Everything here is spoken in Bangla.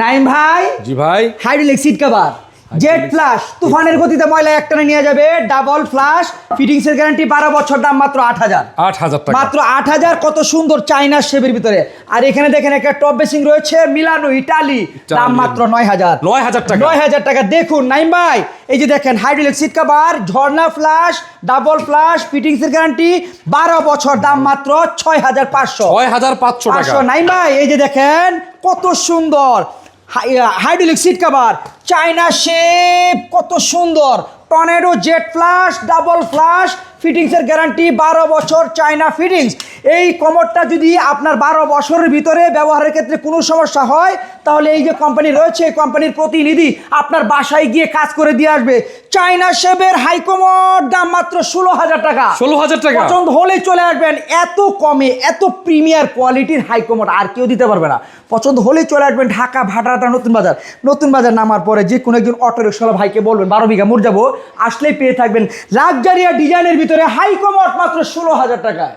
নাইম ভাই? জি ভাই। Hydraulic seat cover jet flush তুফানের গতিতে ময়লা একটানে নিয়ে যাবে। ডাবল ফ্লাশ ফিটিংস এর গ্যারান্টি বারো বছর দাম মাত্র আট হাজার। আট হাজার মাত্র আট হাজার কত সুন্দর চাইনার শেপের ভিতরে। আর এখানে দেখেন একটা টপ বেসিং রয়েছে মিলানো ইটালি দাম মাত্র নয় হাজার। নয় হাজার টাকা। নয় হাজার টাকা। দেখুন নাইম ভাই এই যে দেখেন হাইড্রোলিক সিট কভার ঝর্ণা ফ্লাশ ডাবল ফ্লাশ ফিটিংস এর গ্যারান্টি বারো বছর দাম মাত্র ছয় হাজার পাঁচশো। ছয় হাজার পাঁচশো পাঁচশো। নাই ভাই এই যে দেখেন কত সুন্দর। Hydraulic seat cover China shape কত সুন্দর। Tornado jet flush double flush ফিটিংসের guarantee বারো বছর চায়না ফিটিংস এই কমরটা যদি আপনার বারো বছরের ভিতরে ব্যবহারের ক্ষেত্রে কোনো সমস্যা হয়, তাহলে এই যে কোম্পানি রয়েছে, এই কোম্পানির প্রতিনিধি আপনার বাসায় গিয়ে কাজ করে দিয়ে আসবে। চায়না শেপের হাইকমোড দাম মাত্র ষোলো হাজার টাকা। ষোলো হাজার টাকা? পছন্দ হলেই চলে আসবেন এত কমে এত প্রিমিয়ার কোয়ালিটির হাইকমোড আর কেউ দিতে পারবে না। পছন্দ হলেই চলে আসবেন ঢাকা ভাটারাটা নতুন বাজার। নতুন বাজার নামার পরে যে কোনো একজন অটো রিক্সাওয়ালা ভাইকে বলবেন বারো বিঘা মোট যাব। আসলেই পেয়ে থাকবেন লাক্সারিয়া ডিজাইনের ভিতরে হাইকমোড মাত্র ষোলো হাজার টাকায়।